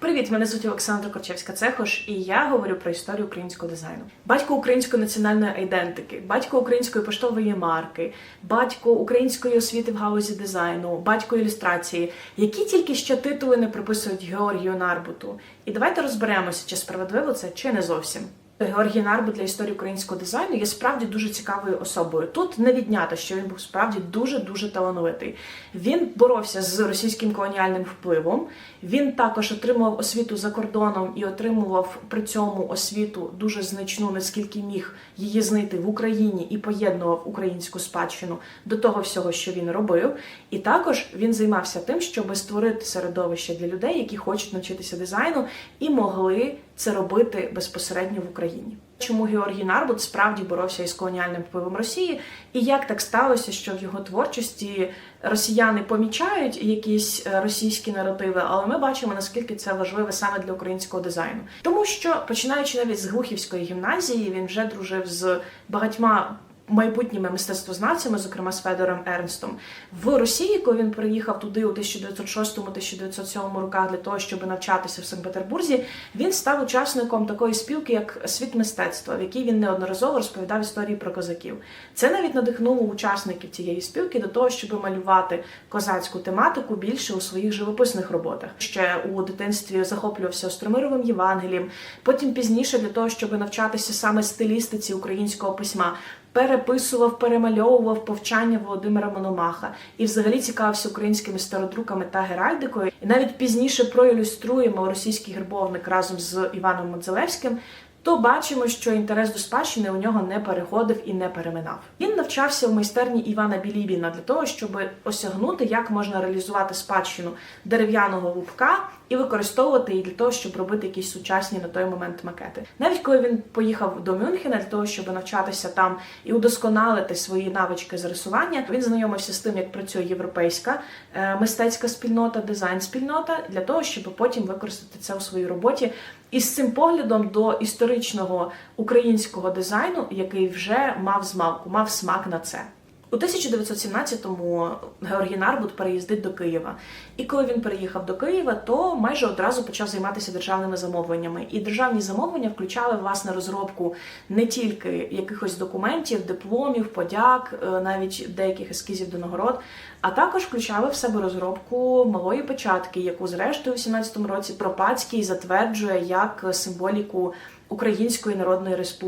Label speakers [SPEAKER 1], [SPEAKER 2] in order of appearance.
[SPEAKER 1] Привіт, мене звуть Олександра Корчевська Цехош, і я говорю про історію українського дизайну. Батько української національної айдентики, батько української поштової марки, батько української освіти в галузі дизайну, батько ілюстрації, які тільки ще титули не приписують Георгію Нарбуту. І давайте розберемося, чи справедливо це, чи не зовсім. Георгій Нарбут для історії українського дизайну є справді дуже цікавою особою. Тут не віднято, що він був справді дуже дуже талановитий. Він боровся з російським колоніальним впливом. Він також отримував освіту за кордоном і отримував при цьому освіту дуже значну, наскільки міг її знайти в Україні і поєднував українську спадщину до того всього, що він робив. І також він займався тим, щоб створити середовище для людей, які хочуть навчитися дизайну і могли це робити безпосередньо в Україні. Чому Георгій Нарбут справді боровся із колоніальним впливом Росії, і як так сталося, що в його творчості росіяни помічають якісь е, російські наративи, але ми бачимо наскільки це важливе саме для українського дизайну, тому що починаючи навіть з Глухівської гімназії, він вже дружив з багатьма. Майбутніми мистецтвознавцями, зокрема з Федором Ернстом, в Росії, коли він приїхав туди у 1906-1907 роках для того, щоб навчатися в Санкт-Петербурзі, він став учасником такої спілки, як світ мистецтва, в якій він неодноразово розповідав історії про козаків. Це навіть надихнуло учасників цієї спілки до того, щоб малювати козацьку тематику більше у своїх живописних роботах. Ще у дитинстві захоплювався Остромировим Євангелієм. Потім пізніше для того, щоб навчатися саме стилістиці українського письма. Переписував, перемальовував повчання Володимира Мономаха і взагалі цікавився українськими стародруками та геральдикою. І навіть пізніше проілюструємо російський гербовник разом з Іваном Модзелевським. То бачимо, що інтерес до спадщини у нього не переходив і не переминав. Він навчався в майстерні Івана Білібіна для того, щоб осягнути, як можна реалізувати спадщину дерев'яного лупка і використовувати її для того, щоб робити якісь сучасні на той момент макети. Навіть коли він поїхав до Мюнхена для того, щоб навчатися там і удосконалити свої навички з рисування, він знайомився з тим, як працює європейська е, мистецька спільнота, дизайн-спільнота, для того, щоб потім використати це у своїй роботі. І з цим поглядом до історичного українського дизайну, який вже мав змалку, мав смак на це. У 1917-му Георгій Нарбут переїздить до Києва. І коли він переїхав до Києва, то майже одразу почав займатися державними замовленнями. І державні замовлення включали власне розробку не тільки якихось документів, дипломів, подяк, е, навіть деяких ескізів до нагород, а також включали в себе розробку малої печатки, яку зрештою у 17-му році Пропацький затверджує як символіку Української Народної Республіки.